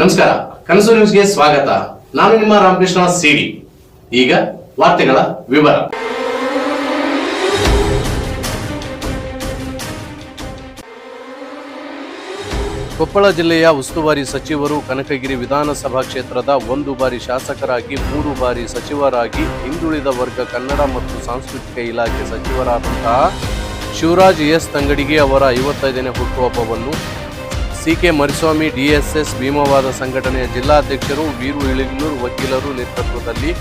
ನಮಸ್ಕಾರ ಕನಸು ನ್ಯೂಸ್ಗೆ ಸ್ವಾಗತ. ನಾನು ನಿಮ್ಮ ರಾಮಕೃಷ್ಣ ಸಿಡಿ. ಈಗ ವಾರ್ತೆಗಳ ವಿವರ. ಕೊಪ್ಪಳ ಜಿಲ್ಲೆಯ ಉಸ್ತುವಾರಿ ಸಚಿವರು ಕನಕಗಿರಿ ವಿಧಾನಸಭಾ ಕ್ಷೇತ್ರದ ಒಂದು ಬಾರಿ ಶಾಸಕರಾಗಿ, ಮೂರು ಬಾರಿ ಸಚಿವರಾಗಿ ಹಿಂದುಳಿದ ವರ್ಗ ಕನ್ನಡ ಮತ್ತು ಸಾಂಸ್ಕೃತಿಕ ಇಲಾಖೆ ಸಚಿವರಾದಂತಹ ಶಿವರಾಜ್ ಎಸ್ ತಂಗಡಿಗೆ ಅವರ ಐವತ್ತೈದನೇ ಹುಟ್ಟುಹಬ್ಬವನ್ನು ಸಿಕೆ ಮರಿಸ್ವಾಮಿ ಡಿಎಸ್ಎಸ್ ಭೀಮವಾದ ಸಂಘಟನೆಯ ಜಿಲ್ಲಾಧ್ಯಕ್ಷರು ವೀರು ಇಳಿಗ್ನೂರು ವಕೀಲರು ನೇತೃತ್ವದಲ್ಲಿ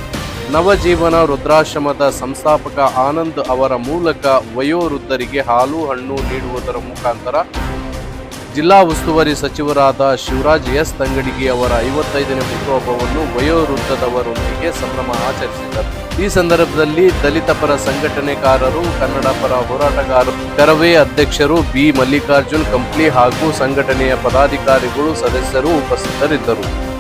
ನವಜೀವನ ರುದ್ರಾಶ್ರಮದ ಸಂಸ್ಥಾಪಕ ಆನಂದ್ ಅವರ ಮೂಲಕ ವಯೋವೃದ್ಧರಿಗೆ ಹಾಲು, ಹಣ್ಣು ನೀಡುವುದರ ಮುಖಾಂತರ ಜಿಲ್ಲಾ ಉಸ್ತುವಾರಿ ಸಚಿವರಾದ ಶಿವರಾಜ್ ಎಸ್ ತಂಗಡಿಗಿ ಅವರ ಐವತ್ತೈದನೇ ಹುಟ್ಟುಹಬ್ಬವನ್ನು ವಯೋವೃದ್ಧದವರೊಂದಿಗೆ ಸಂಭ್ರಮ ಆಚರಿಸಿದರು. ಈ ಸಂದರ್ಭದಲ್ಲಿ ದಲಿತ ಪರ ಸಂಘಟನೆಕಾರರು, ಕನ್ನಡ ಪರ ಹೋರಾಟಗಾರರು, ಕರವೇ ಅಧ್ಯಕ್ಷರು ಬಿ ಮಲ್ಲಿಕಾರ್ಜುನ್ ಕಂಪ್ಲಿ ಹಾಗೂ ಸಂಘಟನೆಯ ಪದಾಧಿಕಾರಿಗಳು, ಸದಸ್ಯರು ಉಪಸ್ಥಿತರಿದ್ದರು.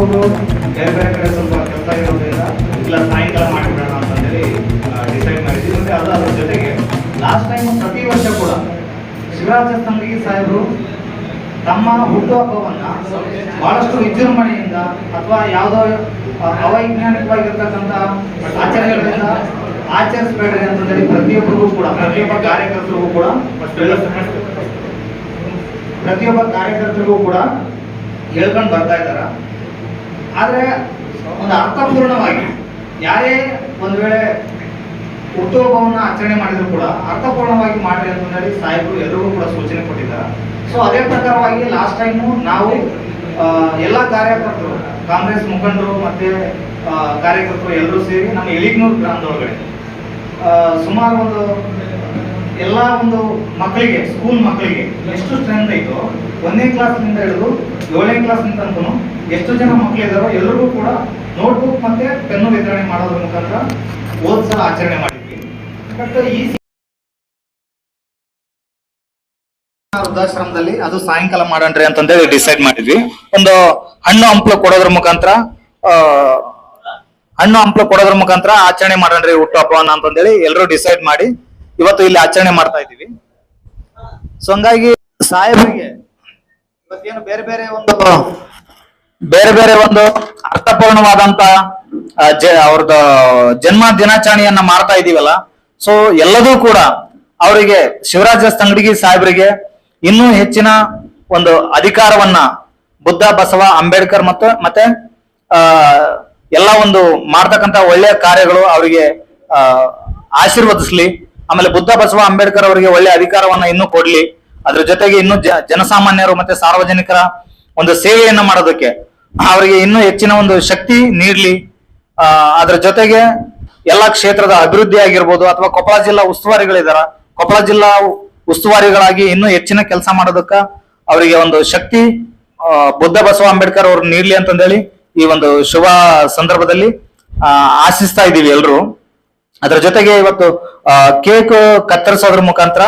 ಹುಡುಗರು ಬೇರೆ ಬೇರೆ ಕಡೆ ಸ್ವಲ್ಪ ಕೆಲಸ ಇರೋದ್ರಿಂದ ಇಲ್ಲ ಸಾಯಂಕಾಲ ಮಾಡಿಬಿಡೋಣ ಅಂತಂದೇಳಿ ಡಿಸೈಡ್ ಮಾಡಿದ್ವಿ. ಮತ್ತೆ ಅದು ಅದ್ರ ಜೊತೆಗೆ ಲಾಸ್ಟ್ ಟೈಮ್ ಪ್ರತಿ ವರ್ಷ ಕೂಡ ಶಿವರಾಜ ತಂಡಿಗೆ ಸಾಹೇಬರು ತಮ್ಮ ಹುಟ್ಟುಹಬ್ಬವನ್ನು ಬಹಳಷ್ಟು ವಿಜೃಂಭಣೆಯಿಂದ ಅಥವಾ ಯಾವುದೋ ಅವೈಜ್ಞಾನಿಕವಾಗಿರ್ತಕ್ಕಂಥ ಆಚರಣೆಗಳಿಂದ ಆಚರಿಸಬೇಡ್ರಿ ಅಂತಂದೇಳಿ ಪ್ರತಿಯೊಬ್ಬರಿಗೂ ಕೂಡ ಪ್ರತಿಯೊಬ್ಬ ಕಾರ್ಯಕರ್ತರಿಗೂ ಕೂಡ ಪ್ರತಿಯೊಬ್ಬ ಕಾರ್ಯಕರ್ತರಿಗೂ ಕೂಡ ಹೇಳ್ಕೊಂಡು ಬರ್ತಾ ಇದ್ದಾರ. ಆದ್ರೆ ಒಂದು ಅರ್ಥಪೂರ್ಣವಾಗಿ ಯಾರೇ ಒಂದು ವೇಳೆ ಹುಟ್ಟುಹಬ್ಬವನ್ನ ಆಚರಣೆ ಮಾಡಿದ್ರು ಕೂಡ ಅರ್ಥಪೂರ್ಣವಾಗಿ ಮಾಡಿ ಅಂತ ಹೇಳಿ ಸಾಹೇಬರು ಎಲ್ಲರಿಗೂ ಕೂಡ ಸೂಚನೆ ಕೊಟ್ಟಿದ್ದಾರೆ. ಸೊ ಅದೇ ಪ್ರಕಾರವಾಗಿ ಲಾಸ್ಟ್ ಟೈಮು ನಾವು ಎಲ್ಲ ಕಾರ್ಯಕರ್ತರು, ಕಾಂಗ್ರೆಸ್ ಮುಖಂಡರು ಮತ್ತೆ ಕಾರ್ಯಕರ್ತರು ಎಲ್ಲರೂ ಸೇರಿ ನಮ್ಮ ಎಲಿಗ್ನೂರು ಗ್ರಾಮದೊಳಗಡೆ ಸುಮಾರು ಒಂದು ಎಲ್ಲ ಒಂದು ಮಕ್ಕಳಿಗೆ ಸ್ಕೂಲ್ ಮಕ್ಕಳಿಗೆ ಎಷ್ಟು ಸ್ಟ್ರೆಂತ್ ಐತೋ ಒಂದನೇ ಕ್ಲಾಸ್ನಿಂದ ಹಿಡಿದು ಏಳನೇ ಕ್ಲಾಸ್ನಿಂದ ಅಂತೂ ಎಷ್ಟು ಜನ ಮಕ್ಕಳಿದಾರೋ ಎಲ್ಲರಿಗೂ ಕೂಡ ನೋಟ್ಬುಕ್ ಮತ್ತೆ ಪೆನ್ನು ವಿತರಣೆ ಮಾಡೋದ್ರ ಮುಖಾಂತರ ಓದ್ಸಲ ಆಚರಣೆ ಮಾಡಿದ್ವಿ. ಬಟ್ ಈ ವೃದ್ಧಾಶ್ರಮದಲ್ಲಿ ಅದು ಸಾಯಂಕಾಲ ಮಾಡಣ್ರಿ ಅಂತಂದೇಳಿ ಡಿಸೈಡ್ ಮಾಡಿದ್ವಿ. ಒಂದು ಹಣ್ಣು ಹಂಪ್ಲು ಕೊಡೋದ್ರ ಮುಖಾಂತರ ಹಣ್ಣು ಹಂಪ್ಲು ಕೊಡೋದ್ರ ಮುಖಾಂತರ ಆಚರಣೆ ಮಾಡಣ್ರಿ ಹುಟ್ಟು ಹಬ್ಬವನ್ನ ಅಂತಂದೇಳಿ ಎಲ್ಲರೂ ಡಿಸೈಡ್ ಮಾಡಿ ಇವತ್ತು ಇಲ್ಲಿ ಆಚರಣೆ ಮಾಡ್ತಾ ಇದ್ದೀವಿ. ಸೊ ಹಂಗಾಗಿ ಸಾಹೇಬರಿಗೆ ಇವತ್ತೇನು ಬೇರೆ ಬೇರೆ ಒಂದು ಬೇರೆ ಬೇರೆ ಒಂದು ಅರ್ಥಪೂರ್ಣವಾದಂತ ಅವ್ರದ ಜನ್ಮ ದಿನಾಚರಣೆಯನ್ನ ಮಾಡ್ತಾ ಇದೀವಲ್ಲ ಸೊ ಎಲ್ಲದೂ ಕೂಡ ಅವರಿಗೆ ಶಿವರಾಜ ತಂಗಡಿಗಿ ಸಾಹೇಬರಿಗೆ ಇನ್ನೂ ಹೆಚ್ಚಿನ ಒಂದು ಅಧಿಕಾರವನ್ನ ಬುದ್ಧ, ಬಸವ, ಅಂಬೇಡ್ಕರ್ ಮತ್ತು, ಮತ್ತೆ, ಆ, ಎಲ್ಲ ಒಂದು ಮಾಡ್ತಕ್ಕಂತ ಒಳ್ಳೆಯ ಕಾರ್ಯಗಳು ಅವರಿಗೆ ಆಶೀರ್ವದಿಸ್ಲಿ. ಆಮೇಲೆ ಬುದ್ಧ ಬಸವ ಅಂಬೇಡ್ಕರ್ ಅವರಿಗೆ ಒಳ್ಳೆ ಅಧಿಕಾರವನ್ನ ಇನ್ನೂ ಕೊಡ್ಲಿ. ಅದ್ರ ಜೊತೆಗೆ ಇನ್ನು ಜನಸಾಮಾನ್ಯರು ಮತ್ತೆ ಸಾರ್ವಜನಿಕರ ಒಂದು ಸೇವೆಯನ್ನು ಮಾಡೋದಕ್ಕೆ ಅವರಿಗೆ ಇನ್ನೂ ಹೆಚ್ಚಿನ ಒಂದು ಶಕ್ತಿ ನೀಡ್ಲಿ. ಅದ್ರ ಜೊತೆಗೆ ಎಲ್ಲಾ ಕ್ಷೇತ್ರದ ಅಭಿವೃದ್ಧಿ ಆಗಿರ್ಬೋದು ಅಥವಾ ಕೊಪ್ಪಳ ಜಿಲ್ಲಾ ಉಸ್ತುವಾರಿಗಳಿದಾರ, ಕೊಪ್ಪಳ ಜಿಲ್ಲಾ ಉಸ್ತುವಾರಿಗಳಾಗಿ ಇನ್ನೂ ಹೆಚ್ಚಿನ ಕೆಲಸ ಮಾಡೋದಕ್ಕ ಅವರಿಗೆ ಒಂದು ಶಕ್ತಿ ಬುದ್ಧ ಬಸವ ಅಂಬೇಡ್ಕರ್ ಅವ್ರು ನೀಡ್ಲಿ ಅಂತಂದೇಳಿ ಈ ಒಂದು ಶುಭ ಸಂದರ್ಭದಲ್ಲಿ ಆಶಿಸ್ತಾ ಇದ್ದೀವಿ ಎಲ್ರು. ಅದ್ರ ಜೊತೆಗೆ ಇವತ್ತು ಕೇಕ್ ಕತ್ತರಿಸೋದ್ರ ಮುಖಾಂತರ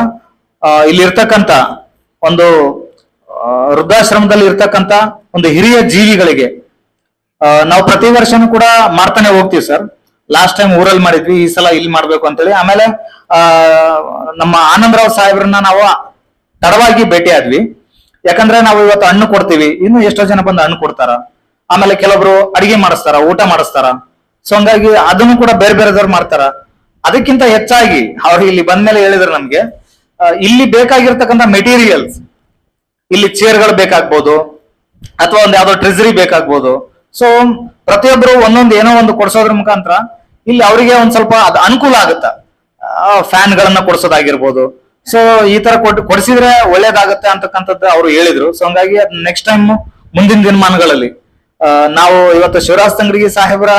ಆ, ಇಲ್ಲಿ ಇರ್ತಕ್ಕಂತ ಒಂದು ವೃದ್ಧಾಶ್ರಮದಲ್ಲಿ ಇರ್ತಕ್ಕಂತ ಒಂದು ಹಿರಿಯ ಜೀವಿಗಳಿಗೆ ನಾವು ಪ್ರತಿ ವರ್ಷನೂ ಕೂಡ ಮಾಡ್ತಾನೆ ಹೋಗ್ತೀವಿ ಸರ್. ಲಾಸ್ಟ್ ಟೈಮ್ ಊರಲ್ಲಿ ಮಾಡಿದ್ವಿ ಈ ಸಲ ಇಲ್ಲಿ ಮಾಡ್ಬೇಕು ಅಂತೇಳಿ. ಆಮೇಲೆ ನಮ್ಮ ಆನಂದರಾವ್ ಸಾಹೇಬ್ರನ್ನ ನಾವು ತಡವಾಗಿ ಭೇಟಿ ಆದ್ವಿ. ಯಾಕಂದ್ರೆ ನಾವು ಇವತ್ತು ಹಣ್ಣು ಕೊಡ್ತೀವಿ. ಇನ್ನು ಎಷ್ಟೋ ಜನ ಬಂದು ಹಣ್ಣು ಕೊಡ್ತಾರ. ಆಮೇಲೆ ಕೆಲವರು ಅಡಿಗೆ ಮಾಡಿಸ್ತಾರ ಊಟ ಮಾಡಿಸ್ತಾರ. ಸೊ ಹಂಗಾಗಿ ಅದನ್ನು ಕೂಡ ಬೇರೆ ಬೇರೆದವ್ರು ಮಾಡ್ತಾರ. ಅದಕ್ಕಿಂತ ಹೆಚ್ಚಾಗಿ ಅವ್ರು ಇಲ್ಲಿ ಬಂದ್ಮೇಲೆ ಹೇಳಿದ್ರು ನಮ್ಗೆ ಇಲ್ಲಿ ಬೇಕಾಗಿರ್ತಕ್ಕಂಥ ಮೆಟೀರಿಯಲ್ಸ್ ಇಲ್ಲಿ ಚೇರ್ಗಳು ಬೇಕಾಗ್ಬೋದು, ಅಥವಾ ಒಂದು ಯಾವ್ದೋ ಟ್ರೆಜರಿ ಬೇಕಾಗ್ಬೋದು. ಸೊ ಪ್ರತಿಯೊಬ್ಬರು ಒಂದೊಂದು ಏನೋ ಒಂದು ಕೊಡ್ಸೋದ್ರ ಮುಖಾಂತರ ಇಲ್ಲಿ ಅವರಿಗೆ ಒಂದ್ ಸ್ವಲ್ಪ ಅದು ಅನುಕೂಲ ಆಗುತ್ತ. ಫ್ಯಾನ್ ಗಳನ್ನ ಕೊಡ್ಸೋದಾಗಿರ್ಬೋದು. ಸೊ ಈ ತರ ಕೊಟ್ಟು ಕೊಡಿಸಿದ್ರೆ ಒಳ್ಳೇದಾಗತ್ತೆ ಅಂತಕ್ಕಂಥದ್ದು ಅವರು ಹೇಳಿದ್ರು. ಸೊ ಹಂಗಾಗಿ ನೆಕ್ಸ್ಟ್ ಟೈಮ್ ಮುಂದಿನ ದಿನಮಾನಗಳಲ್ಲಿ ನಾವು ಇವತ್ತು ಶಿವರಾಜ್ ತಂಗಡಿಗೆ ಸಾಹೇಬರ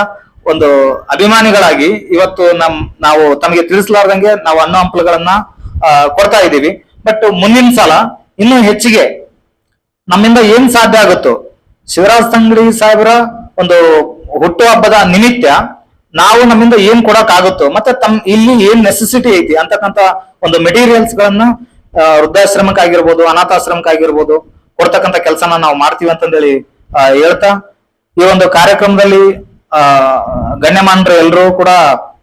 ಒಂದು ಅಭಿಮಾನಿಗಳಾಗಿ ಇವತ್ತು ನಮ್, ನಾವು ತಮಗೆ ತಿಳಿಸಲಾರ್ದಂಗೆ ನಾವು ಅನ್ನ ಹಂಪಲುಗಳನ್ನ ಕೊಡ್ತಾ ಇದ್ದೀವಿ. ಬಟ್ ಮುಂದಿನ ಸಲ ಇನ್ನೂ ಹೆಚ್ಚಿಗೆ ನಮ್ಮಿಂದ ಏನ್ ಸಾಧ್ಯ ಆಗುತ್ತೋ, ಶಿವರಾಜ್ ತಂಗಡಿ ಸಾಹೇಬರ ಒಂದು ಹುಟ್ಟು ಹಬ್ಬದ ನಿಮಿತ್ತ ನಾವು ನಮ್ಮಿಂದ ಏನ್ ಕೊಡಕ್ ಆಗುತ್ತೋ ಮತ್ತೆ ತಮ್, ಇಲ್ಲಿ ಏನ್ ನೆಸೆಸಿಟಿ ಐತಿ ಅಂತಕ್ಕಂತ ಒಂದು ಮೆಟೀರಿಯಲ್ಸ್ ಗಳನ್ನ ವೃದ್ಧಾಶ್ರಮಕ್ಕಾಗಿರ್ಬೋದು, ಅನಾಥಾಶ್ರಮಕ್ಕಾಗಿರ್ಬೋದು ಕೊಡ್ತಕ್ಕಂತ ಕೆಲಸನ ನಾವು ಮಾಡ್ತೀವಿ ಅಂತಂದೇಳಿ ಹೇಳ್ತಾ, ಈ ಒಂದು ಕಾರ್ಯಕ್ರಮದಲ್ಲಿ ಆ, ಗಣ್ಯಮಾನರು ಎಲ್ಲರೂ ಕೂಡ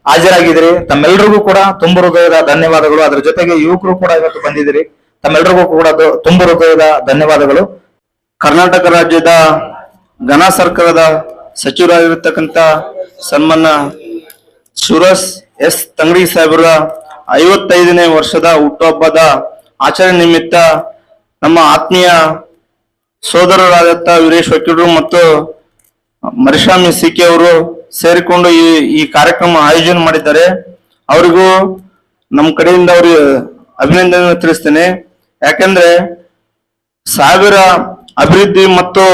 ಹಾಜರಾಗಿದ್ರಿ ತಮ್ಮೆಲ್ರಿಗೂ ಕೂಡ ತುಂಬ ಹೃದಯದ ಧನ್ಯವಾದಗಳು. ಅದರ ಜೊತೆಗೆ ಯುವಕರು ಕೂಡ ಇವತ್ತು ಬಂದಿದ್ದೀರಿ. ತಮ್ಮೆಲ್ರಿಗೂ ಕೂಡ ತುಂಬ ಹೃದಯದ ಧನ್ಯವಾದಗಳು. ಕರ್ನಾಟಕ ರಾಜ್ಯದ ಘನ ಸರ್ಕಾರದ ಸಚಿವರಾಗಿರ್ತಕ್ಕಂಥ ಸನ್ಮಾನ ಸುರಸ್ ಎಸ್. ತಂಗಡಿ ಸಾಹೇಬರ, ಐವತ್ತೈದನೇ ವರ್ಷದ ಹುಟ್ಟುಹಬ್ಬದ ಆಚರಣೆ ನಿಮಿತ್ತ ನಮ್ಮ ಆತ್ಮೀಯ ಸೋದರರಾದಂಥ ವೀರೇಶ್ ವಕೀಲರು ಮತ್ತು ಮರಿಸ್ವಾಮಿ ಸಿಕೆ ಅವರು ಸೇರಿಕೊಂಡು ಈ ಈ ಕಾರ್ಯಕ್ರಮ ಆಯೋಜನೆ ಮಾಡಿದ್ದಾರೆ. ಅವರಿಗೂ ನಮ್ಮ ಕಡೆಯಿಂದ ಅವರು ಅಭಿನಂದನೆ ತಿಳಿಸ್ತೇನೆ. ಯಾಕಂದ್ರೆ ಸಾವಿರ ಅಭಿವೃದ್ಧಿ ಮತ್ತು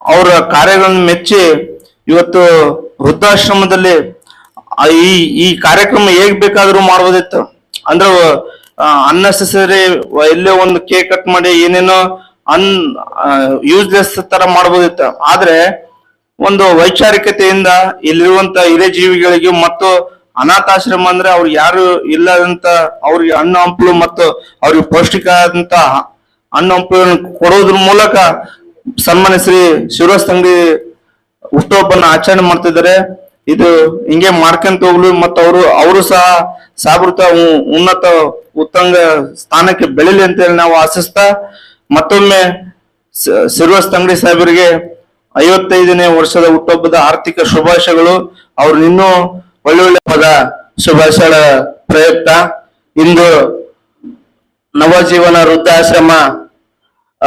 ಅವರ ಕಾರ್ಯಗಳನ್ನು ಮೆಚ್ಚಿ ಇವತ್ತು ವೃದ್ಧಾಶ್ರಮದಲ್ಲಿ ಈ ಈ ಕಾರ್ಯಕ್ರಮ ಹೇಗ್ ಬೇಕಾದ್ರೂ ಮಾಡ್ಬೋದಿತ್ತು. ಅಂದ್ರೆ ಅನ್ನೆಸೆಸರಿ ಎಲ್ಲೇ ಒಂದು ಕೇಕ್ ಕಟ್ ಮಾಡಿ ಏನೇನೋ ಅನ್ ಯೂಸ್ಲೆಸ್ ತರ ಮಾಡ್ಬೋದಿತ್ತು. ಆದ್ರೆ, ಒಂದು ವೈಚಾರಿಕತೆಯಿಂದ ಇಲ್ಲಿರುವಂತ ಹಿರಿಯ ಜೀವಿಗಳಿಗೆ ಮತ್ತು ಅನಾಥಾಶ್ರಮ ಅಂದ್ರೆ ಅವ್ರು ಯಾರು ಇಲ್ಲದಂತ ಅವ್ರಿಗೆ ಹಣ್ಣು, ಹಂಪಲು ಮತ್ತು ಅವ್ರಿಗೆ ಪೌಷ್ಟಿಕ ಆದಂತ ಹಣ್ಣು ಹಂಪಲನ್ನು ಕೊಡೋದ್ರ ಮೂಲಕ ಸನ್ಮಾನ್ಯ ಶ್ರೀ ಶಿವಸ್ತಂಗಿ ಹುಟ್ಟುಹಬ್ಬನ ಆಚರಣೆ ಮಾಡ್ತಿದ್ದಾರೆ. ಇದು ಹಿಂಗೆ ಮಾಡ್ಕೊಂತ ಹೋಗ್ಲು ಮತ್ತು ಅವರು ಅವರು ಸಹ ಸಾಬೃತ ಉನ್ನತ ಉತ್ತಂಗ ಸ್ಥಾನಕ್ಕೆ ಬೆಳಿಲಿ ಅಂತ ಹೇಳಿ ನಾವು ಆಶಿಸ್ತಾ ಮತ್ತೊಮ್ಮೆ ಸ- ಶಿವರಾಜ್ ತಂಗಡಿ ಸಾಹೇಬರಿಗೆ ಐವತ್ತೈದನೇ ವರ್ಷದ ಹುಟ್ಟುಹಬ್ಬದ ಆರ್ಥಿಕ ಶುಭಾಶಯಗಳು. ಅವ್ರು ಇನ್ನೂ ಒಳ್ಳೊಳ್ಳೆ ಪದ, ಶುಭಾಶಯಗಳ ಪ್ರಯುಕ್ತ. ಇಂದು ನವಜೀವನ ವೃದ್ಧಾಶ್ರಮ, ಆ,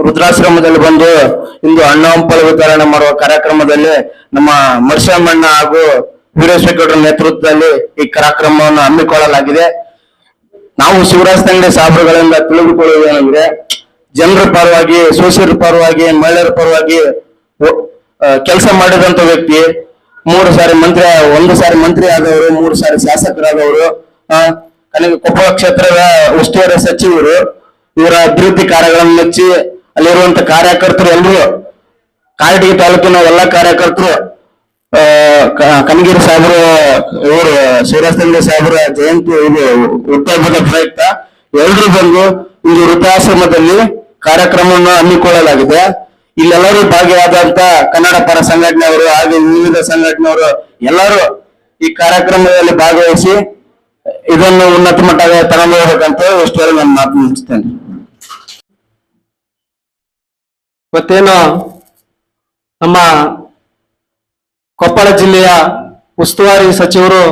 ವೃದ್ಧಾಶ್ರಮದಲ್ಲಿ ಬಂದು ಇಂದು ಅಣ್ಣ ಹಂಪಲ ವಿತರಣೆ ಮಾಡುವ ಕಾರ್ಯಕ್ರಮದಲ್ಲಿ ನಮ್ಮ ಮರ್ಷಮ್ಮಣ್ಣ ಹಾಗೂ ವೀರೇಶ್ವರ ನೇತೃತ್ವದಲ್ಲಿ ಈ ಕಾರ್ಯಕ್ರಮವನ್ನು ಹಮ್ಮಿಕೊಳ್ಳಲಾಗಿದೆ. ನಾವು ಶಿವರಾಜ್ ತಂಗಡಿ ಸಾಬ್ರುಗಳಿಂದ ತಿಳಿದುಕೊಳ್ಳುವುದೇನೆಂದ್ರೆ ಜನರ ಪರವಾಗಿ ಸೋಷಿಯಲ್ ಪರವಾಗಿ, ಮಹಿಳೆಯರ ಪರವಾಗಿ ಕೆಲಸ ಮಾಡಿದಂತ ವ್ಯಕ್ತಿ, ಮೂರು ಸಾರಿ ಮಂತ್ರಿ, ಒಂದು ಸಾರಿ ಮಂತ್ರಿ ಆದವರು, ಮೂರು ಸಾರಿ ಶಾಸಕರಾದವರು ಅಲ್ಲಿಗೆ ಕೊಪ್ಪಳ ಕ್ಷೇತ್ರದ ಉಸ್ತುವಾರಿ ಸಚಿವರು, ಇವರ ಅಭಿವೃದ್ಧಿ ಕಾರ್ಯಗಳನ್ನು ಮೆಚ್ಚಿ, ಅಲ್ಲಿರುವಂತ ಕಾರ್ಯಕರ್ತರು ಎಲ್ಲರೂ ಕಾರಟಗಿ ತಾಲೂಕಿನ ಎಲ್ಲಾ ಕಾರ್ಯಕರ್ತರು ಕನಗಿರಿ ಸಾಹೇಬರು, ಇವರು ಶಿವರಾಜ್ ತಂದೆ ಸಾಹೇಬರ ಜಯಂತಿ ಇದು ಹುಟ್ಟುಹಬ್ಬದ ಪ್ರಯುಕ್ತ. ಎಲ್ಲರೂ ಬಂದು ಇಂದು ವೃತ್ತಾಶ್ರಮದಲ್ಲಿ ಕಾರ್ಯಕ್ರಮವನ್ನು ಹಮ್ಮಿಕೊಳ್ಳಲಾಗಿದೆ. ಇಲ್ಲೆಲ್ಲರೂ ಭಾಗಿಯಾದಂತ ಕನ್ನಡ ಪರ ಸಂಘಟನೆಯವರು ಹಾಗೆ ವಿವಿಧ ಸಂಘಟನೆಯವರು ಎಲ್ಲರೂ ಈ ಕಾರ್ಯಕ್ರಮದಲ್ಲಿ ಭಾಗವಹಿಸಿ ಇದನ್ನು ಉನ್ನತ ಮಟ್ಟಕ್ಕೆ ತಗೊಂಡು ಹೋಗ್ಬೇಕಂತ ಇಷ್ಟು ಹೇಳಿ ನಾನು ಮಾತು ಮುಗಿಸ್ತೇನೆ. ಮತ್ತೇನು ನಮ್ಮ ಕೊಪ್ಪಳ ಜಿಲ್ಲೆಯ ಉಸ್ತುವಾರಿ ಸಚಿವರು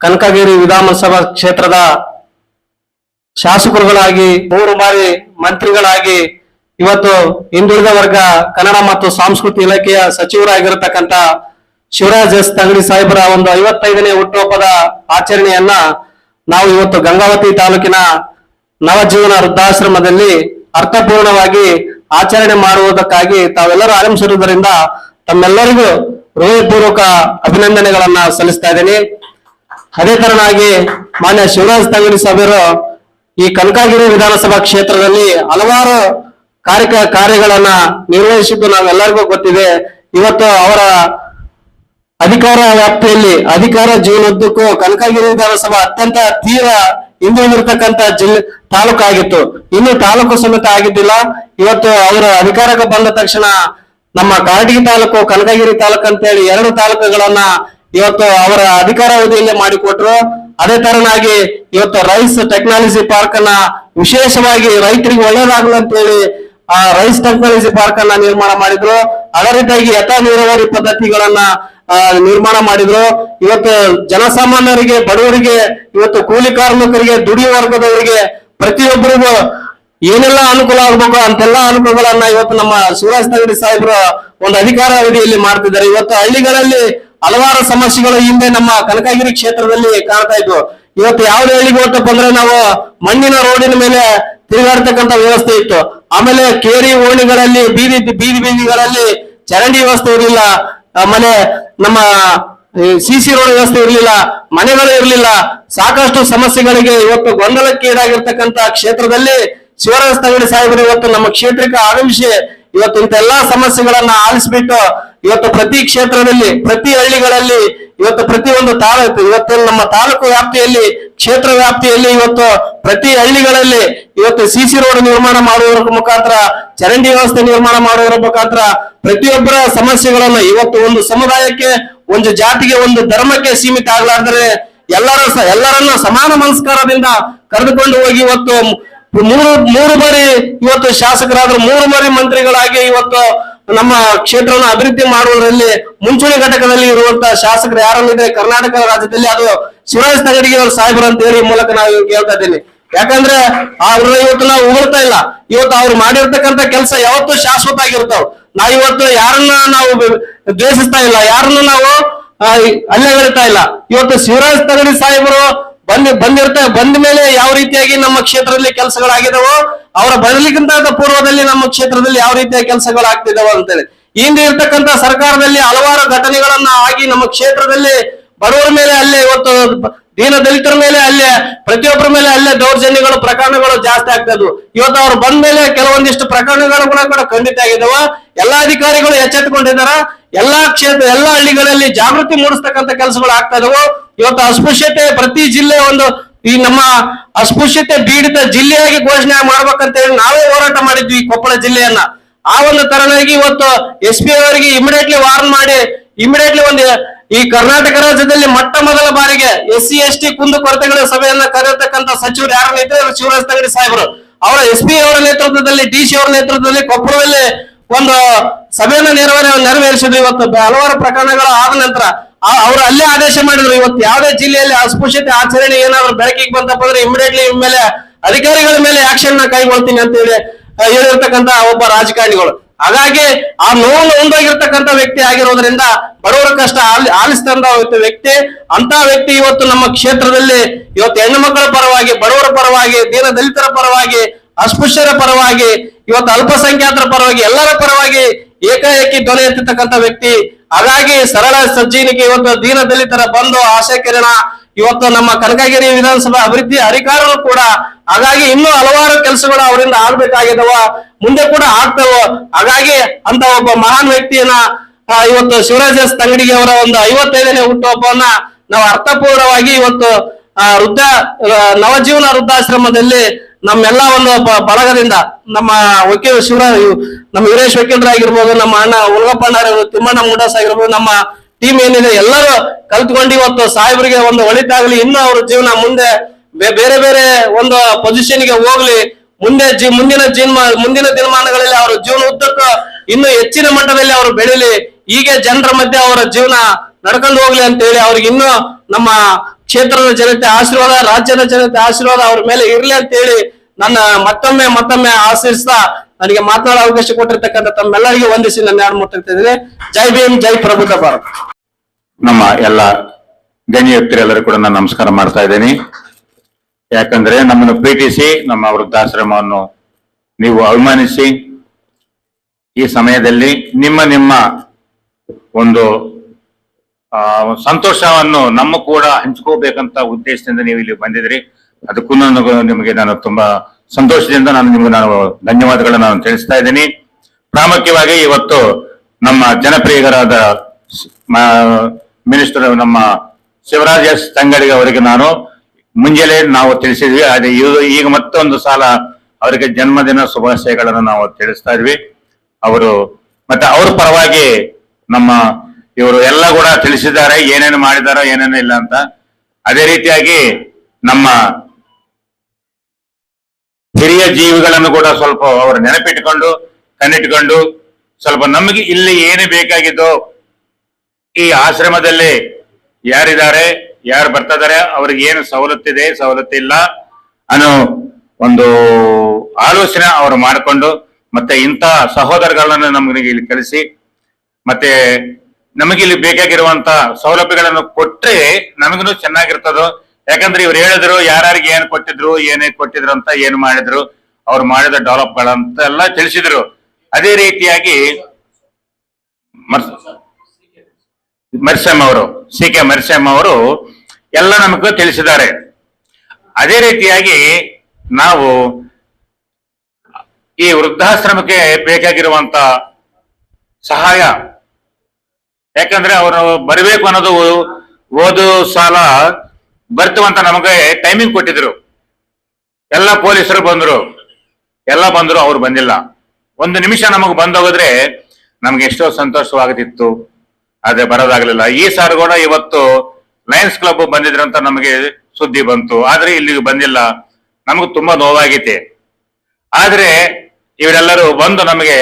ಕನಕಗಿರಿ ವಿಧಾನಸಭಾ ಕ್ಷೇತ್ರದ ಶಾಸಕರುಗಳಾಗಿ, ಮೂರು ಬಾರಿ ಮಂತ್ರಿಗಳಾಗಿ ಇವತ್ತು ಹಿಂದುಳಿದ ವರ್ಗ ಕನ್ನಡ ಮತ್ತು ಸಾಂಸ್ಕೃತಿ ಇಲಾಖೆಯ ಸಚಿವರಾಗಿರತಕ್ಕಂತ ಶಿವರಾಜ್ ಎಸ್ ತಂಗಡಿ ಸಾಹೇಬರ ಒಂದು ಐವತ್ತೈದನೇ ಹುಟ್ಟುಹಬ್ಬದ ಆಚರಣೆಯನ್ನ ನಾವು ಇವತ್ತು ಗಂಗಾವತಿ ತಾಲೂಕಿನ ನವಜೀವನ ವೃದ್ಧಾಶ್ರಮದಲ್ಲಿ ಅರ್ಥಪೂರ್ಣವಾಗಿ ಆಚರಣೆ ಮಾಡುವುದಕ್ಕಾಗಿ ತಾವೆಲ್ಲರೂ ಆರಂಭಿಸಿರುವುದರಿಂದ ತಮ್ಮೆಲ್ಲರಿಗೂ ಹೃದಯಪೂರ್ವಕ ಅಭಿನಂದನೆಗಳನ್ನ ಸಲ್ಲಿಸ್ತಾ ಇದ್ದೀನಿ. ಅದೇ ತರನಾಗಿ ಮಾನ್ಯ ಶಿವರಾಜ್ ತಂಗಡಿ ಸಭೆಯರು ಈ ಕನಕಗಿರಿ ವಿಧಾನಸಭಾ ಕ್ಷೇತ್ರದಲ್ಲಿ ಹಲವಾರು ಕಾರ್ಯಕ ಕಾರ್ಯಗಳನ್ನ ನಿರ್ವಹಿಸಿದ್ದು ನಾವೆಲ್ಲರಿಗೂ ಗೊತ್ತಿದೆ. ಇವತ್ತು ಅವರ ಅಧಿಕಾರ ವ್ಯಾಪ್ತಿಯಲ್ಲಿ, ಅಧಿಕಾರ ಜೀವನದ್ದಕ್ಕೂ ಕನಕಗಿರಿ ವಿಧಾನಸಭಾ ಅತ್ಯಂತ ತೀವ್ರ ಹಿಂದುಳಿದಿರ್ತಕ್ಕಂತ ಜಿಲ್ಲೆ ತಾಲೂಕು ಆಗಿತ್ತು ಇನ್ನು ತಾಲೂಕು ಸಮೇತ ಆಗಿದ್ದಿಲ್ಲ. ಇವತ್ತು ಅವರ ಅಧಿಕಾರಕ್ಕೆ ಬಂದ ತಕ್ಷಣ ನಮ್ಮ ಕಾರಟಗಿ ತಾಲೂಕು, ಕನಕಗಿರಿ ತಾಲೂಕು ಅಂತೇಳಿ ಎರಡು ತಾಲೂಕುಗಳನ್ನ ಇವತ್ತು ಅವರ ಅಧಿಕಾರಾವಧಿಯಲ್ಲಿ ಮಾಡಿಕೊಟ್ರು. ಅದೇ ತರನಾಗಿ ಇವತ್ತು ರೈಸ್ ಟೆಕ್ನಾಲಜಿ ಪಾರ್ಕ್ ಅನ್ನ ವಿಶೇಷವಾಗಿ ರೈತರಿಗೆ ಒಳ್ಳೇದಾಗಲು ಅಂತೇಳಿ, ಆ ರೈಸ್ ಟೆಕ್ನಾಲಜಿ ಪಾರ್ಕ್ ಅನ್ನ ನಿರ್ಮಾಣ ಮಾಡಿದ್ರು. ಅದೇ ರೀತಿಯಾಗಿ ಯಥಾ ನೀರಾವರಿ ಪದ್ಧತಿಗಳನ್ನ ನಿರ್ಮಾಣ ಮಾಡಿದ್ರು. ಇವತ್ತು ಜನಸಾಮಾನ್ಯರಿಗೆ, ಬಡವರಿಗೆ, ಇವತ್ತು ಕೂಲಿ ಕಾರ್ಮಿಕರಿಗೆ ದುಡಿಯುವ ವರ್ಗದವರಿಗೆ ಪ್ರತಿಯೊಬ್ಬರಿಗೂ ಏನೆಲ್ಲ ಅನುಕೂಲ ಆಗ್ಬೇಕು ಅಂತೆಲ್ಲ ಅನುಕೂಲಗಳನ್ನ ಇವತ್ತು ನಮ್ಮ ಶಿವರಾಜ್ ತಗಡಿ ಸಾಹೇಬ್ರು ಒಂದು ಅಧಿಕಾರ ಅವಧಿಯಲ್ಲಿ ಮಾಡ್ತಿದ್ದಾರೆ. ಇವತ್ತು ಹಳ್ಳಿಗಳಲ್ಲಿ ಹಲವಾರು ಸಮಸ್ಯೆಗಳು ಹಿಂದೆ ನಮ್ಮ ಕನಕಗಿರಿ ಕ್ಷೇತ್ರದಲ್ಲಿ ಕಾಣ್ತಾ ಇದ್ವು. ಇವತ್ತು ಯಾವುದೇ ಹಳ್ಳಿಗೆ ಹೋಗ್ತಪ್ಪ ಅಂದ್ರೆ ನಾವು ಮಣ್ಣಿನ ರೋಡಿನ ಮೇಲೆ ತಿರುಗಾಡ್ತಕ್ಕಂತ ವ್ಯವಸ್ಥೆ ಇತ್ತು. ಆಮೇಲೆ ಕೇರಿ ಓಣಿಗಳಲ್ಲಿ, ಬೀದಿ ಬೀದಿ ಬೀದಿಗಳಲ್ಲಿ ಚರಂಡಿ ವ್ಯವಸ್ಥೆ ಇರಲಿಲ್ಲ. ಆಮೇಲೆ ನಮ್ಮ ಸಿ ಸಿ ರೋಡ್ ವ್ಯವಸ್ಥೆ ಇರಲಿಲ್ಲ. ಮನೆಗಳು ಇರಲಿಲ್ಲ. ಸಾಕಷ್ಟು ಸಮಸ್ಯೆಗಳಿಗೆ ಇವತ್ತು ಗೊಂದಲಕ್ಕೀಡಾಗಿರ್ತಕ್ಕಂತ ಕ್ಷೇತ್ರದಲ್ಲಿ ಶಿವರಾಜ ತಂಗಡಿ ಸಾಹೇಬರು, ಇವತ್ತು ನಮ್ಮ ಕ್ಷೇತ್ರಕ್ಕೆ ಆಗಮಿಸಿ ಇವತ್ತು ಇಂತೆಲ್ಲಾ ಸಮಸ್ಯೆಗಳನ್ನ ಆಲಿಸ್ಬಿಟ್ಟು, ಇವತ್ತು ಪ್ರತಿ ಕ್ಷೇತ್ರದಲ್ಲಿ, ಪ್ರತಿ ಹಳ್ಳಿಗಳಲ್ಲಿ, ಇವತ್ತು ಪ್ರತಿ ಒಂದು ತಾಲೂಕು ಇವತ್ತು ನಮ್ಮ ತಾಲೂಕು ವ್ಯಾಪ್ತಿಯಲ್ಲಿ, ಕ್ಷೇತ್ರ ವ್ಯಾಪ್ತಿಯಲ್ಲಿ ಇವತ್ತು ಪ್ರತಿ ಹಳ್ಳಿಗಳಲ್ಲಿ, ಇವತ್ತು ಸಿಸಿ ರೋಡ್ ನಿರ್ಮಾಣ ಮಾಡುವುದರ ಮುಖಾಂತರ, ಚರಂಡಿ ವ್ಯವಸ್ಥೆ ನಿರ್ಮಾಣ ಮಾಡುವುದರ ಮುಖಾಂತರ ಪ್ರತಿಯೊಬ್ಬರ ಸಮಸ್ಯೆಗಳನ್ನ ಇವತ್ತು ಒಂದು ಸಮುದಾಯಕ್ಕೆ, ಒಂದು ಜಾತಿಗೆ, ಒಂದು ಧರ್ಮಕ್ಕೆ ಸೀಮಿತ ಆಗ್ಲಾರ್ದರೆ ಎಲ್ಲರ ಎಲ್ಲರನ್ನ ಸಮಾನ ಮನಸ್ಕಾರದಿಂದ ಕರೆದುಕೊಂಡು ಹೋಗಿ ಇವತ್ತು ಮೂರು ಮೂರು ಬಾರಿ ಇವತ್ತು ಶಾಸಕರಾದ್ರು, ಮೂರು ಬಾರಿ ಮಂತ್ರಿಗಳಾಗಿ ಇವತ್ತು ನಮ್ಮ ಕ್ಷೇತ್ರವನ್ನು ಅಭಿವೃದ್ಧಿ ಮಾಡುವುದರಲ್ಲಿ ಮುಂಚೂಣಿ ಘಟಕದಲ್ಲಿ ಇರುವಂತಹ ಶಾಸಕರು ಯಾರಲ್ಲಿದೆ ಕರ್ನಾಟಕ ರಾಜ್ಯದಲ್ಲಿ ಅದು ಶಿವರಾಜ್ ತಗಡಿಗೆ ಅವರು ಸಾಹೇಬರು ಅಂತ ಹೇಳಿ ಮೂಲಕ ನಾವು ಕೇಳ್ತಾ ಇದ್ದೀನಿ. ಯಾಕಂದ್ರೆ ಅವ್ರನ್ನ ಇವತ್ತು ನಾವು ಉಗುಳ್ತಾ ಇಲ್ಲ. ಇವತ್ತು ಅವ್ರು ಮಾಡಿರ್ತಕ್ಕಂಥ ಕೆಲಸ ಯಾವತ್ತೂ ಶಾಶ್ವತ ಆಗಿರ್ತಾವ ನಾವು ಇವತ್ತು ಯಾರನ್ನ ನಾವು ದ್ವೇಷಿಸ್ತಾ ಇಲ್ಲ, ಯಾರನ್ನ ನಾವು ಅಲ್ಲೇ ಹೇಳ್ತಾ ಇಲ್ಲ. ಇವತ್ತು ಶಿವರಾಜ್ ತಗಡಿ ಸಾಹೇಬರು ಬಂದ್ ಬಂದಿರ್ತ ಬಂದ ಮೇಲೆ ಯಾವ ರೀತಿಯಾಗಿ ನಮ್ಮ ಕ್ಷೇತ್ರದಲ್ಲಿ ಕೆಲಸಗಳಾಗಿದಾವೋ, ಅವರ ಬರಲಿಕ್ಕಿಂತ ಪೂರ್ವದಲ್ಲಿ ನಮ್ಮ ಕ್ಷೇತ್ರದಲ್ಲಿ ಯಾವ ರೀತಿಯ ಕೆಲಸಗಳಾಗ್ತಿದಾವ ಅಂತೇಳಿ. ಹಿಂದೆ ಇರ್ತಕ್ಕಂತ ಸರ್ಕಾರದಲ್ಲಿ ಹಲವಾರು ಘಟನೆಗಳನ್ನ ಆಗಿ ನಮ್ಮ ಕ್ಷೇತ್ರದಲ್ಲಿ ಬಡವರ ಮೇಲೆ ಅಲ್ಲೇ ಇವತ್ತು ದೀನ ದಲಿತರ ಮೇಲೆ ಅಲ್ಲೇ, ಪ್ರತಿಯೊಬ್ಬರ ಮೇಲೆ ಅಲ್ಲೇ ದೌರ್ಜನ್ಯಗಳು, ಪ್ರಕರಣಗಳು ಜಾಸ್ತಿ ಆಗ್ತಾ ಇದ್ವು ಇವತ್ತು ಅವ್ರು ಬಂದ ಮೇಲೆ ಕೆಲವೊಂದಿಷ್ಟು ಪ್ರಕರಣಗಳು ಕೂಡ ಕೂಡ ಖಂಡಿತ ಆಗಿದಾವ. ಎಲ್ಲಾ ಅಧಿಕಾರಿಗಳು ಎಚ್ಚೆತ್ತುಕೊಂಡಿದಾರ. ಎಲ್ಲಾ ಕ್ಷೇತ್ರ, ಎಲ್ಲಾ ಹಳ್ಳಿಗಳಲ್ಲಿ ಜಾಗೃತಿ ಮೂಡಿಸ್ತಕ್ಕಂಥ ಕೆಲಸಗಳು ಆಗ್ತಾ ಇದಾವು. ಇವತ್ತು ಅಸ್ಪೃಶ್ಯತೆ ಪ್ರತಿ ಜಿಲ್ಲೆ ಒಂದು ಈ ನಮ್ಮ ಅಸ್ಪೃಶ್ಯತೆ ಪೀಡಿತ ಜಿಲ್ಲೆಯಾಗಿ ಘೋಷಣೆ ಮಾಡ್ಬೇಕಂತ ಹೇಳಿ ನಾವೇ ಹೋರಾಟ ಮಾಡಿದ್ವಿ ಕೊಪ್ಪಳ ಜಿಲ್ಲೆಯನ್ನ. ಆ ಒಂದು ತರನಾಗಿ ಇವತ್ತು ಎಸ್ ಪಿ ಅವರಿಗೆ ಇಮಿಡಿಯೇಟ್ಲಿ ವಾರ್ನ್ ಮಾಡಿ ಇಮಿಡಿಯೇಟ್ಲಿ ಒಂದು ಈ ಕರ್ನಾಟಕ ರಾಜ್ಯದಲ್ಲಿ ಮೊಟ್ಟ ಮೊದಲ ಬಾರಿಗೆ ಎಸ್ ಸಿ, ಎಸ್ ಟಿ, ಕುಂದು ಕೊರತೆಗಳ ಸಭೆಯನ್ನ ಕರೆಯತಕ್ಕಂತ ಸಚಿವರು ಯಾರ ನೇತೃತ್ವ ಶಿವರಾಜ್ ತಂಗಡಿ ಸಾಹೇಬರು? ಅವರ ಎಸ್ ಪಿ ಅವರ ನೇತೃತ್ವದಲ್ಲಿ, ಡಿ ಸಿ ಅವರ ನೇತೃತ್ವದಲ್ಲಿ ಕೊಪ್ಪಳದಲ್ಲಿ ಒಂದು ಸಭೆಯನ್ನ ನೆರವೇರ, ನೆರವೇರಿಸಿದ್ರು ಇವತ್ತು. ಹಲವಾರು ಪ್ರಕರಣಗಳು ಆದ ನಂತರ ಅವರು ಅಲ್ಲೇ ಆದೇಶ ಮಾಡಿದ್ರು. ಇವತ್ತು ಯಾವುದೇ ಜಿಲ್ಲೆಯಲ್ಲಿ ಅಸ್ಪೃಶ್ಯತೆ ಆಚರಣೆ ಏನಾದ್ರು ಬೆಳಕಿಗೆ ಬಂತಪ್ಪ ಅಂದ್ರೆ ಇಮಿಡಿಯೇಟ್ಲಿ ಮೇಲೆ ಅಧಿಕಾರಿಗಳ ಮೇಲೆ ಆಕ್ಷನ್ನ ಕೈಗೊಳ್ತೀನಿ ಅಂತ ಹೇಳಿ ಹೇಳಿರ್ತಕ್ಕಂತ ಒಬ್ಬ ರಾಜಕಾರಣಿಗಳು. ಹಾಗಾಗಿ ಆ ನೋವನ್ನು ಒಂದಾಗಿರ್ತಕ್ಕಂಥ ವ್ಯಕ್ತಿ ಆಗಿರೋದ್ರಿಂದ ಬಡವರ ಕಷ್ಟ ಆಲ್ ಆಲಿಸ್ತಂದ ವ್ಯಕ್ತಿ. ಅಂತ ವ್ಯಕ್ತಿ ಇವತ್ತು ನಮ್ಮ ಕ್ಷೇತ್ರದಲ್ಲಿ ಇವತ್ತು ಹೆಣ್ಣು ಮಕ್ಕಳ ಪರವಾಗಿ, ಬಡವರ ಪರವಾಗಿ, ದೀನ ದಲಿತರ ಪರವಾಗಿ, ಅಸ್ಪೃಶ್ಯರ ಪರವಾಗಿ, ಇವತ್ತು ಅಲ್ಪಸಂಖ್ಯಾತರ ಪರವಾಗಿ, ಎಲ್ಲರ ಪರವಾಗಿ ಏಕಾಏಕಿ ಧ್ವನಿ ಎತ್ತಿರ್ತಕ್ಕಂಥ ವ್ಯಕ್ತಿ. ಹಾಗಾಗಿ ಸರಳ ಸಜ್ಜೀನಿಗೆ ಇವತ್ತು ದೀನ ದಲಿತರ ಬಂದು ಆಶಾ ಕಿರಣ ಇವತ್ತು ನಮ್ಮ ಕನಕಗಿರಿ ವಿಧಾನಸಭಾ ಅಭಿವೃದ್ಧಿ ಅಧಿಕಾರಿಗಳು ಕೂಡ ಹಾಗಾಗಿ ಇನ್ನೂ ಹಲವಾರು ಕೆಲಸಗಳು ಅವರಿಂದ ಆಗ್ಬೇಕಾಗಿದವ ಮುಂದೆ ಕೂಡ ಆಗ್ತವ. ಹಾಗಾಗಿ ಅಂತ ಒಬ್ಬ ಮಹಾನ್ ವ್ಯಕ್ತಿಯನ್ನ ಇವತ್ತು ಶಿವರಾಜ್ ಎಸ್ ತಂಗಡಿಗೆ ಅವರ ಒಂದು ಐವತ್ತೈದನೇ ಹುಟ್ಟುಹಬ್ಬವನ್ನ ನಾವು ಅರ್ಥಪೂರ್ಣವಾಗಿ ಇವತ್ತು ವೃದ್ಧ ನವಜೀವನ ವೃದ್ಧಾಶ್ರಮದಲ್ಲಿ ನಮ್ಮೆಲ್ಲ ಒಂದು ಬಳಗದಿಂದ ನಮ್ಮ ವಕೀಲ ಶಿವರಾಜ್, ನಮ್ಮ ವೀರೇಶ್ ವಕೀಲರಾಗಿರ್ಬೋದು, ನಮ್ಮ ಅಣ್ಣ ಉಲ್ಗಪ್ಪಣ್ಣ ತಿಮ್ಮಣ್ಣ ಮುಂಡಾಸ್ ಆಗಿರ್ಬೋದು, ನಮ್ಮ ಟೀಮ್ ಏನಿದೆ, ಎಲ್ಲರೂ ಕಲ್ತ್ಕೊಂಡು ಇವತ್ತು ಸಾಹೇಬರಿಗೆ ಒಂದು ಒಳಿತಾಗ್ಲಿ, ಇನ್ನು ಅವ್ರ ಜೀವನ ಮುಂದೆ ಬೇರೆ ಬೇರೆ ಒಂದು ಪೊಸಿಷನ್ಗೆ ಹೋಗ್ಲಿ, ಮುಂದೆ ಮುಂದಿನ ಜೀವನ ಮುಂದಿನ ದಿನಮಾನಗಳಲ್ಲಿ ಅವರ ಜೀವನ ಉದ್ದಕ್ಕೂ ಇನ್ನು ಹೆಚ್ಚಿನ ಮಟ್ಟದಲ್ಲಿ ಅವರು ಬೆಳೀಲಿ, ಹೀಗೆ ಜನರ ಮಧ್ಯೆ ಅವರ ಜೀವನ ನಡ್ಕೊಂಡು ಹೋಗ್ಲಿ ಅಂತ ಹೇಳಿ ಅವ್ರಿಗೆ ಇನ್ನು ನಮ್ಮ ಕ್ಷೇತ್ರದ ಜನತೆ ಆಶೀರ್ವಾದ, ರಾಜ್ಯದ ಜನತೆ ಆಶೀರ್ವಾದ ಅವ್ರ ಮೇಲೆ ಇರ್ಲಿ ಅಂತ ಹೇಳಿ ನನ್ನ ಮತ್ತೊಮ್ಮೆ ಮತ್ತೊಮ್ಮೆ ಆಶೀರ್ಸ್ತಾ ನನಗೆ ಮಾತನಾಡೋ ಅವಕಾಶ ಕೊಟ್ಟಿರ್ತಕ್ಕಂಥ ತಮ್ಮೆಲ್ಲರಿಗೂ ವಂದಿಸಿ ನನ್ನ ಎರಡು ಮುಟ್ಟಿರ್ತಿದ್ದೀನಿ ಜೈ ಭೀಮ್, ಜೈ ಪ್ರಭುತ ಭಾರತ್. ನಮ್ಮ ಎಲ್ಲ ಗಣ್ಯ ವ್ಯಕ್ತಿರೆಲ್ಲರೂ ಕೂಡ ನಾನು ನಮಸ್ಕಾರ ಮಾಡ್ತಾ ಇದ್ದೇನೆ. ಯಾಕಂದ್ರೆ ನಮ್ಮನ್ನು ಪ್ರೀತಿಸಿ ನಮ್ಮ ವೃದ್ಧಾಶ್ರಮವನ್ನು ನೀವು ಅಭಿಮಾನಿಸಿ ಈ ಸಮಯದಲ್ಲಿ ನಿಮ್ಮ ನಿಮ್ಮ ಒಂದು ಸಂತೋಷವನ್ನು ನಮ್ಮ ಕೂಡ ಹಂಚ್ಕೋಬೇಕಂತ ಉದ್ದೇಶದಿಂದ ನೀವು ಇಲ್ಲಿ ಬಂದಿದ್ರಿ ಅದಕ್ಕೂ ನಿಮಗೆ ನಾನು ತುಂಬಾ ಸಂತೋಷದಿಂದ ನಾನು ನಿಮಗೆ ನಾನು ಧನ್ಯವಾದಗಳನ್ನು ನಾನು ತಿಳಿಸ್ತಾ ಇದ್ದೀನಿ. ಪ್ರಾಮುಖ್ಯವಾಗಿ ಇವತ್ತು ನಮ್ಮ ಜನಪ್ರಿಯರಾದ ಮಿನಿಸ್ಟರ್ ನಮ್ಮ ಶಿವರಾಜ್ ಎಸ್ ತಂಗಡಿಗೆ ಅವರಿಗೆ ನಾನು ಮುಂಜಾನೆ ನಾವು ತಿಳಿಸಿದ್ವಿ. ಅದೇ ಈಗ ಮತ್ತೊಂದು ಸಾಲ ಅವರಿಗೆ ಜನ್ಮದಿನ ಶುಭಾಶಯಗಳನ್ನು ನಾವು ತಿಳಿಸ್ತಾ ಇದ್ವಿ. ಅವರು ಮತ್ತೆ ಅವ್ರ ಪರವಾಗಿ ನಮ್ಮ ಇವರು ಎಲ್ಲ ಕೂಡ ತಿಳಿಸಿದ್ದಾರೆ. ಏನೇನು ಮಾಡಿದಾರೋ ಏನೇನು ಇಲ್ಲ ಅಂತ. ಅದೇ ರೀತಿಯಾಗಿ ನಮ್ಮ ಹಿರಿಯ ಜೀವಿಗಳನ್ನು ಕೂಡ ಸ್ವಲ್ಪ ಅವರು ನೆನಪಿಟ್ಕೊಂಡು, ಕಣ್ಣಿಟ್ಕೊಂಡು ಸ್ವಲ್ಪ ನಮಗೆ ಇಲ್ಲಿ ಏನು ಬೇಕಾಗಿದ್ದೋ ಈ ಆಶ್ರಮದಲ್ಲಿ ಯಾರಿದ್ದಾರೆ, ಯಾರು ಬರ್ತಾ ಅವ್ರಿಗೆ ಏನು ಸವಲತ್ತಿದೆ ಸವಲತ್ತಿಲ್ಲ ಅನ್ನೋ ಒಂದು ಆಲೋಚನೆ ಅವರು ಮಾಡಿಕೊಂಡು ಮತ್ತೆ ಇಂಥ ಸಹೋದರಗಳನ್ನು ನಮಗೆ ಇಲ್ಲಿ ಕಳಿಸಿ, ಮತ್ತೆ ನಮಗೆ ಇಲ್ಲಿ ಬೇಕಾಗಿರುವಂತ ಸೌಲಭ್ಯಗಳನ್ನು ಕೊಟ್ಟರೆ ನಮಗೂ ಚೆನ್ನಾಗಿರ್ತದೋ? ಯಾಕಂದ್ರೆ ಇವ್ರು ಹೇಳಿದ್ರು, ಯಾರ್ಯಾರಿಗೆ ಏನ್ ಕೊಟ್ಟಿದ್ರು, ಏನೇ ಕೊಟ್ಟಿದ್ರು ಅಂತ ಏನು ಮಾಡಿದ್ರು, ಅವ್ರು ಮಾಡಿದ ಡೆವಲಪ್ಗಳಂತೆಲ್ಲ ತಿಳಿಸಿದ್ರು. ಅದೇ ರೀತಿಯಾಗಿ ಮರ್ಸಮ್ ಅವರು, ಸಿ ಕೆ ಮರ್ಸಮ್ ಅವರು ಎಲ್ಲ ನಮಗೂ ತಿಳಿಸಿದ್ದಾರೆ. ಅದೇ ರೀತಿಯಾಗಿ ನಾವು ಈ ವೃದ್ಧಾಶ್ರಮಕ್ಕೆ ಬೇಕಾಗಿರುವಂತ ಸಹಾಯ, ಯಾಕಂದ್ರೆ ಅವರು ಬರಬೇಕು ಅನ್ನೋದು ಓದು, ಸಾಲ ಬರ್ತುವಂತ ನಮಗೆ ಟೈಮಿಂಗ್ ಕೊಟ್ಟಿದ್ರು. ಎಲ್ಲ ಪೊಲೀಸರು ಬಂದ್ರು. ಎಲ್ಲ ಬಂದ್ರು, ಅವ್ರು ಬಂದಿಲ್ಲ. ಒಂದು ನಿಮಿಷ ನಮಗೆ ಬಂದೋಗಿದ್ರೆ ನಮ್ಗೆ ಎಷ್ಟೋ ಸಂತೋಷವಾಗುತ್ತಿತ್ತು ಆದ್ರೆ ಬರೋದಾಗ್ಲಿಲ್ಲ. ಈ ಸಾರ್ ಕೂಡ ಇವತ್ತು ಲಯನ್ಸ್ ಕ್ಲಬ್ ಬಂದಿದ್ರಂತ ನಮಗೆ ಸುದ್ದಿ ಬಂತು. ಆದ್ರೆ ಇಲ್ಲಿಗೆ ಬಂದಿಲ್ಲ. ನಮಗೂ ತುಂಬಾ ನೋವಾಗೈತೆ. ಆದ್ರೆ ಇವರೆಲ್ಲರೂ ಬಂದು ನಮಗೆ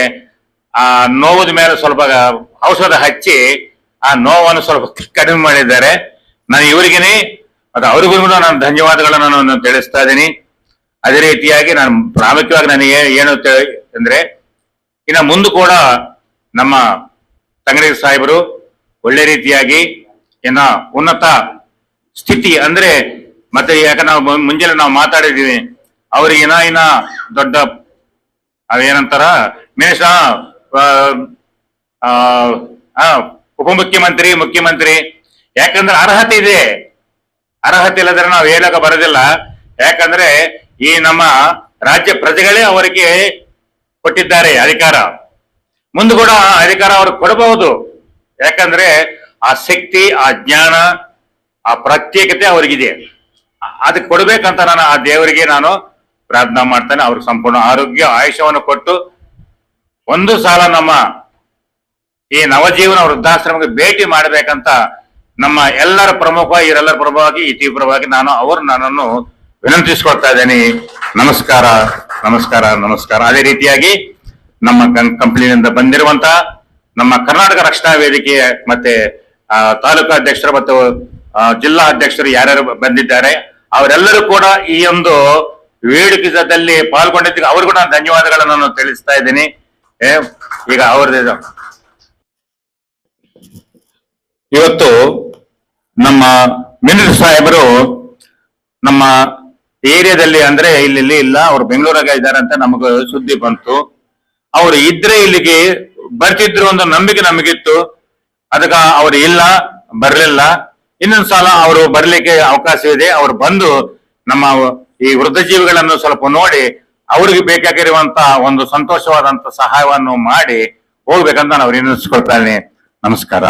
ಆ ನೋವದ ಮೇಲೆ ಸ್ವಲ್ಪ ಔಷಧ ಹಚ್ಚಿ ಆ ನೋವನ್ನು ಸ್ವಲ್ಪ ಕಡಿಮೆ ಮಾಡಿದ್ದಾರೆ. ನಾನು ಇವರಿಗೇನೆ ಮತ್ತೆ ಅವ್ರಿಗೂ ನಾನು ಧನ್ಯವಾದಗಳನ್ನು ನಾನು ತಿಳಿಸ್ತಾ ಇದ್ದೀನಿ. ಅದೇ ರೀತಿಯಾಗಿ ನಾನು ಪ್ರಾಮುಖ್ಯವಾಗಿ ನನಗೆ ಏನು ಅಂದ್ರೆ ಇನ್ನು ಮುಂದೆ ಕೂಡ ನಮ್ಮ ತಂಗಡಿ ಸಾಹೇಬರು ಒಳ್ಳೆ ರೀತಿಯಾಗಿ ಏನ ಉನ್ನತ ಸ್ಥಿತಿ ಅಂದ್ರೆ ಮತ್ತೆ ಯಾಕೆ ನಾವು ಮುಂಜಾನೆ ನಾವು ಮಾತಾಡಿದೀವಿ, ಅವ್ರಿಗೆ ಏನ ಇನ್ನ ದೊಡ್ಡ ಏನಂತಾರ ಮೇಷ ಉಪಮುಖ್ಯಮಂತ್ರಿ, ಮುಖ್ಯಮಂತ್ರಿ, ಯಾಕಂದ್ರೆ ಅರ್ಹತೆ ಇದೆ. ಅರ್ಹತೆ ಇಲ್ಲದ್ರೆ ನಾವು ಹೇಳಕ ಬರೋದಿಲ್ಲ. ಯಾಕಂದ್ರೆ ಈ ನಮ್ಮ ರಾಜ್ಯ ಪ್ರಜೆಗಳೇ ಅವರಿಗೆ ಕೊಟ್ಟಿದ್ದಾರೆ ಅಧಿಕಾರ. ಮುಂದೆ ಕೂಡ ಅಧಿಕಾರ ಅವ್ರಿಗೆ ಕೊಡಬಹುದು. ಯಾಕಂದ್ರೆ ಆ ಶಕ್ತಿ, ಆ ಜ್ಞಾನ, ಆ ಪ್ರತ್ಯೇಕತೆ ಅವ್ರಿಗಿದೆ. ಅದಕ್ಕೆ ಕೊಡ್ಬೇಕಂತ ನಾನು ಆ ದೇವರಿಗೆ ನಾನು ಪ್ರಾರ್ಥನಾ ಮಾಡ್ತೇನೆ. ಅವ್ರಿಗೆ ಸಂಪೂರ್ಣ ಆರೋಗ್ಯ, ಆಯುಷ್ಯವನ್ನು ಕೊಟ್ಟು ಒಂದು ಸಾಲ ನಮ್ಮ ಈ ನವಜೀವನ ವೃದ್ಧಾಶ್ರಮಕ್ಕೆ ಭೇಟಿ ಮಾಡಬೇಕಂತ ನಮ್ಮ ಎಲ್ಲರ ಪ್ರಮುಖ, ಇವರೆಲ್ಲರ ಪ್ರಮುಖವಾಗಿ, ಈ ತೀವ್ರವಾಗಿ ನಾನು ಅವರು ನನ್ನನ್ನು ವಿನಂತಿಸ್ಕೊಳ್ತಾ ಇದ್ದೇನೆ. ನಮಸ್ಕಾರ ನಮಸ್ಕಾರ ನಮಸ್ಕಾರ. ಅದೇ ರೀತಿಯಾಗಿ ನಮ್ಮ ಕಂಪನಿಯಿಂದ ಬಂದಿರುವಂತ ನಮ್ಮ ಕರ್ನಾಟಕ ರಕ್ಷಣಾ ವೇದಿಕೆ ಮತ್ತೆ ತಾಲೂಕು ಅಧ್ಯಕ್ಷರು ಮತ್ತು ಜಿಲ್ಲಾ ಅಧ್ಯಕ್ಷರು ಯಾರ್ಯಾರು ಬಂದಿದ್ದಾರೆ, ಅವರೆಲ್ಲರೂ ಕೂಡ ಈ ಒಂದು ವೇಡಿಕೆದಲ್ಲಿ ಪಾಲ್ಗೊಂಡಿದ್ದಕ್ಕೆ ಅವ್ರಿಗೂ ನಾನು ಧನ್ಯವಾದಗಳನ್ನು ನಾನು ತಿಳಿಸ್ತಾ ಇದ್ದೀನಿ. ಈಗ ಅವ್ರದ್ದು ಇವತ್ತು ನಮ್ಮ ಮಿನಿಸ್ಟರ್ ಸಾಹೇಬರು ನಮ್ಮ ಏರಿಯಾದಲ್ಲಿ ಅಂದ್ರೆ ಇಲ್ಲಿ ಇಲ್ಲಿ ಇಲ್ಲ, ಅವ್ರು ಬೆಂಗಳೂರಾಗ ಇದ್ದಾರೆ ಅಂತ ನಮಗ ಸುದ್ದಿ ಬಂತು. ಅವ್ರು ಇದ್ರೆ ಇಲ್ಲಿಗೆ ಬರ್ತಿದ್ರು ಒಂದು ನಂಬಿಕೆ ನಮಗಿತ್ತು. ಅದಕ್ಕ ಅವರು ಇಲ್ಲ, ಬರ್ಲಿಲ್ಲ. ಇನ್ನೊಂದು ಸಲ ಅವರು ಬರ್ಲಿಕ್ಕೆ ಅವಕಾಶ ಇದೆ. ಅವ್ರು ಬಂದು ನಮ್ಮ ಈ ವೃದ್ಧ ಜೀವಿಗಳನ್ನು ಸ್ವಲ್ಪ ನೋಡಿ ಅವ್ರಿಗೆ ಬೇಕಾಗಿರುವಂತ ಒಂದು ಸಂತೋಷವಾದಂತ ಸಹಾಯವನ್ನು ಮಾಡಿ ಹೋಗ್ಬೇಕಂತ ನಾವು ವಿನಂತಿಸ್ಕೊಳ್ತಾನೆ ನಮಸ್ಕಾರ.